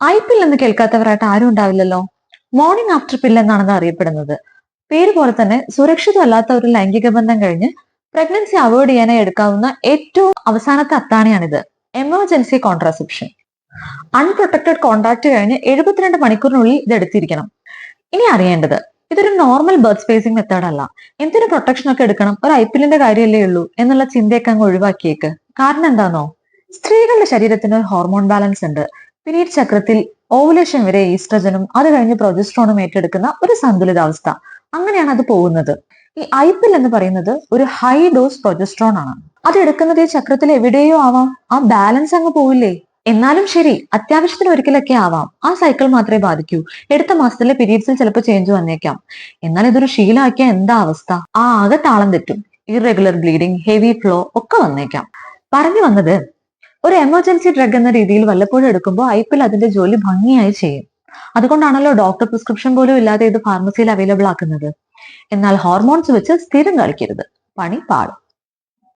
I പിൽ എന്ന് കേൾക്കാത്തവരായിട്ട് ആരും ഉണ്ടാവില്ലല്ലോ. മോർണിംഗ് ആഫ്റ്റർ പിൽ എന്നാണെന്ന് അറിയപ്പെടുന്നത്. പേര് പോലെ തന്നെ സുരക്ഷിതമല്ലാത്ത ഒരു ലൈംഗിക ബന്ധം കഴിഞ്ഞ് പ്രഗ്നൻസി അവോയ്ഡ് ചെയ്യാനായി എടുക്കാവുന്ന ഏറ്റവും അവസാനത്തെ അത്താണിയാണിത്. എമർജൻസി കോൺട്രാസെപ്ഷൻ അൺപ്രൊട്ടക്റ്റഡ് കോൺടാക്ട് കഴിഞ്ഞ് എഴുപത്തിരണ്ട് മണിക്കൂറിനുള്ളിൽ ഇത് എടുത്തിരിക്കണം. ഇനി അറിയേണ്ടത് ഇതൊരു നോർമൽ ബർത്ത് സ്പേസിംഗ് മെത്തേഡ് അല്ല. എന്തിനു പ്രൊട്ടക്ഷൻ ഒക്കെ എടുക്കണം? ഒരു ഐ പില്ലിന്റെ കാര്യമല്ലേ ഉള്ളൂ എന്നുള്ള ചിന്തയൊക്കെ അങ്ങ് ഒഴിവാക്കിയേക്ക്. കാരണം എന്താണോ സ്ത്രീകളുടെ ശരീരത്തിന് ഒരു ഹോർമോൺ ബാലൻസ് ഉണ്ട്. പീരീഡ് ചക്രത്തിൽ ഓവുലേഷൻ വരെ ഈസ്ട്രജനും അത് കഴിഞ്ഞ് പ്രൊജസ്ട്രോണും ഏറ്റെടുക്കുന്ന ഒരു സന്തുലിതാവസ്ഥ. അങ്ങനെയാണ് അത് പോകുന്നത്. ഈ ഐപ്പിൽ എന്ന് പറയുന്നത് ഒരു ഹൈ ഡോസ് പ്രൊജസ്ട്രോൺ ആണ്. അത് എടുക്കുന്നത് ഈ ചക്രത്തിൽ എവിടെയോ ആവാം. ആ ബാലൻസ് അങ്ങ് പോവില്ലേ? എന്നാലും ശരി അത്യാവശ്യത്തിന് ഒരിക്കലൊക്കെ ആവാം. ആ സൈക്കിൾ മാത്രമേ ബാധിക്കൂ. എടുത്ത മാസത്തിലെ പീരീഡ്സിൽ ചിലപ്പോൾ ചേഞ്ച് വന്നേക്കാം. എന്നാൽ ഇതൊരു ശീലമാക്കിയ എന്താ അവസ്ഥ? ആ ആകെ താളം തെറ്റും. ഇറെഗുലർ ബ്ലീഡിങ് ഹെവി ഫ്ലോ ഒക്കെ വന്നേക്കാം. പറഞ്ഞു വന്നത് ഒരു എമർജൻസി ഡ്രഗ് എന്ന രീതിയിൽ വല്ലപ്പോഴും എടുക്കുമ്പോൾ ഐപ്പിൽ അതിന്റെ ജോലി ഭംഗിയായി ചെയ്യും. അതുകൊണ്ടാണല്ലോ ഡോക്ടർ പ്രിസ്ക്രിപ്ഷൻ പോലും ഇല്ലാതെ ഇത് ഫാർമസിയിൽ അവൈലബിൾ ആക്കുന്നത്. എന്നാൽ ഹോർമോൺസ് വെച്ച് സ്ഥിരം കളിക്കരുത്. പണി പാടും